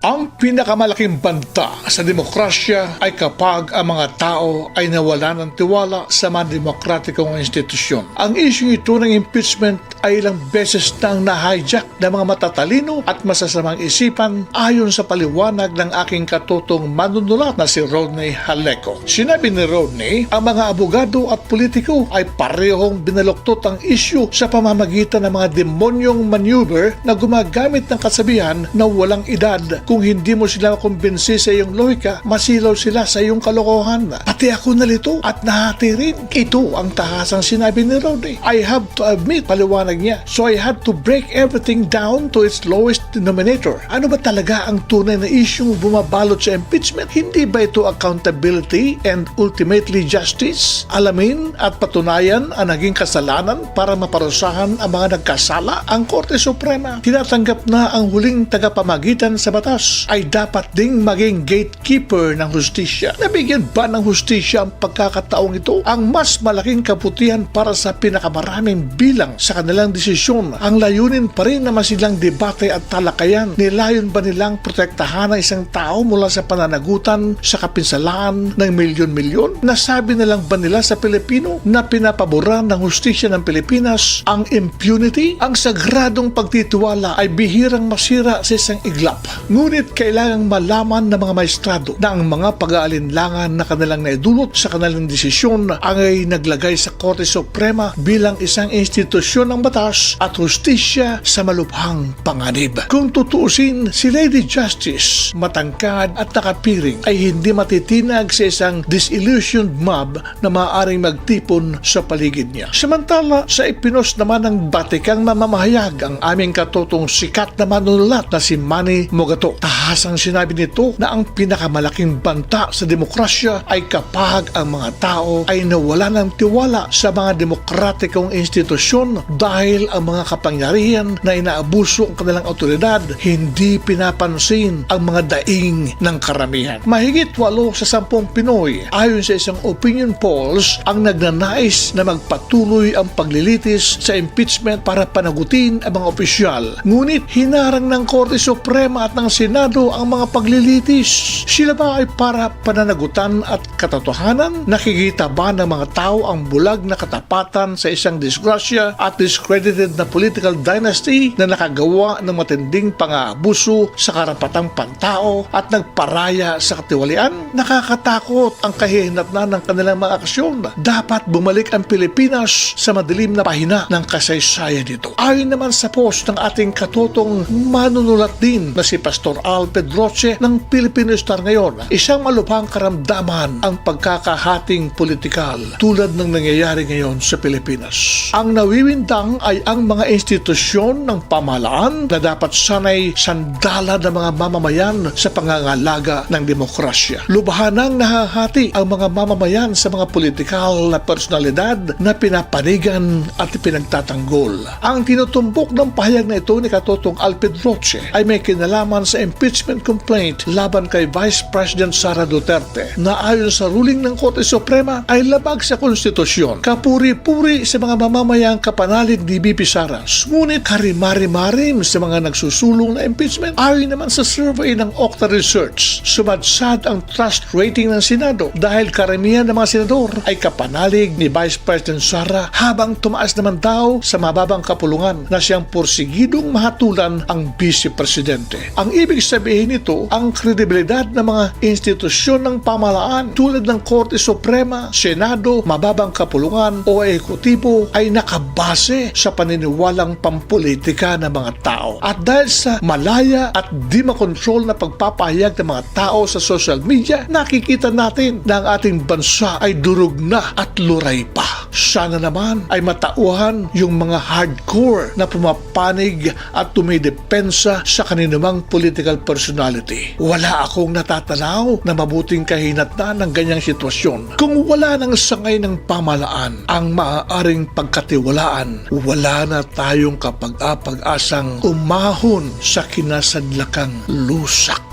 Ang pinakamalaking banta sa demokrasya ay kapag ang mga tao ay nawala ng tiwala sa mga demokratikong institusyon. Ang isyong ito ng impeachment ay ilang beses nang na-hijack ng mga matatalino at masasamang isipan ayon sa paliwanag ng aking katutong manunulat na si Rodney Haleco. Sinabi ni Rodney, ang mga abogado at politiko ay parehong binaluktot ang isyu sa pamamagitan ng mga demonyong maneuver na gumagamit ng kasabihan na walang edad kung hindi mo sila kumbinsi sa iyong lohika, masilaw sila sa iyong kalokohan. Pati ako nalito at nahati rin. Ito ang tahasang sinabi ni Rodney. I have to admit, paliwanag niya. So I had to break everything down to its lowest denominator. Ano ba talaga ang tunay na isyong bumabalot sa impeachment? Hindi ba ito accountability and ultimately justice? Alamin at patunayan ang naging kasalanan para maparusahan ang mga nagkasala? Ang Korte Suprema tinatanggap na ang huling tagapamagitan sa batas ay dapat ding maging gatekeeper ng hustisya. Nabigyan ba ng hustisya ang pagkakataong ito ang mas malaking kabutihan para sa pinakamaraming bilang sa kanilang desisyon? Ang layunin pa rin na masilang debate at talakayan. Nilayon ba nilang protektahan ang isang tao mula sa pananagutan sa kapinsalaan ng milyon-milyon? Nasabi na lang ba nila sa Pilipino na pinapaboran ng hustisya ng Pilipinas ang impunity? Ang sagradong pagtitiwala ay bihirang masira sa isang iglap. Ngunit kailangang malaman ng mga maestrado na ang mga pag-aalinlangan na kanilang naidulot sa kanilang desisyon ang ay naglagay sa Korte Suprema bilang isang institusyon ng batas at hustisya sa malubhang panganib. Kung tutuusin, si Lady Justice, matangkad at nakapiring ay hindi matitinag sa isang disillusioned mob na maaaring magtipon sa paligid niya. Samantala, sa ipinos naman ng batikang mamamahayag ang aming katutong sikat na manunulat na si Manny Mogato. Tahasang sinabi nito na ang pinakamalaking banta sa demokrasya ay kapag ang mga tao ay nawala ng tiwala sa mga demokratikong institusyon dahil ang mga kapangyarihan na inaabuso ang kanilang otoridad hindi pinapansin ang mga daing ng karamihan. Mahigit walo sa sampung Pinoy ayon sa isang opinion polls ang nagnanais na magpatuloy ang paglilitis sa impeachment para panagutin ang mga opisyal. Ngunit hinarang ng Korte Suprema at ng Senado ang mga paglilitis. Sila ba ay para pananagutan at katotohanan? Nakikita ba ng mga tao ang bulag na katapatan sa isang disgrasya at discredited na political dynasty na nakagawa ng matinding pang-aabuso sa karapatang pantao at nagparaya sa katiwalian? Nakakatakot ang kahihinatnan ng kanilang mga aksyon. Dapat bumalik ang Pilipinas sa madilim na pahina ng kasaysayan nito. Ayon naman sa post ng ating katutong manunulat din na si Pastor Al Pedroche ng Filipino Star ngayon, isang malupang karamdaman ang pagkakahating politikal tulad ng nangyayari ngayon sa Pilipinas. Ang nawiwindang ay ang mga institusyon ng pamahalaan na dapat sanay sandala ng mga mamamayan sa pangangalaga ng demokrasya. Lubahanang nahahati ang mga mamamayan sa mga politikal na personalidad na pinapanigan at pinagtatanggol. Ang tinutumbok ng pahayag na ito ni Katotong Alfred Roche ay may kinalaman sa impeachment complaint laban kay Vice President Sara Duterte na ayon sa ruling ng Korte Suprema ay labag sa konstitusyon. Kapuri-puri sa mga mamamayang kapanalig ni BP Saras. Ngunit karimari-marim sa mga nagsusulong na impeachment. Ayon naman sa survey ng Okta Research, sumadsad ang trust rating ng Senado dahil karamihan ng mga senador ay kapanalig ni Vice President Sara habang tumaas naman daw sa mababang kapulungan na siyang porsigidong mahatulan ang Vice Presidente. Ang ibig sabihin nito, ang kredibilidad ng mga institusyon ng pamahalaan tulad ng Korte Suprema, Senado, mababang kapulungan o ekutibo ay nakabase sa paniniwalang pampolitika ng mga tao. At dahil sa malaya at di makontrol na pagpapahayag ng mga tao sa social media, nakikita natin na ang ating bansa ay durog na at luray pa. Sana naman ay matauhan yung mga hardcore na pumapanig at tumidepensa sa kaninumang political personality. Wala akong natatanaw na mabuting kahinatnan ng ganyang sitwasyon. Kung wala nang sangay ng pamalaan ang maaaring pagkatiwalaan, wala na tayong kapag-apag-asang umahon sa kinasadlakang lusak.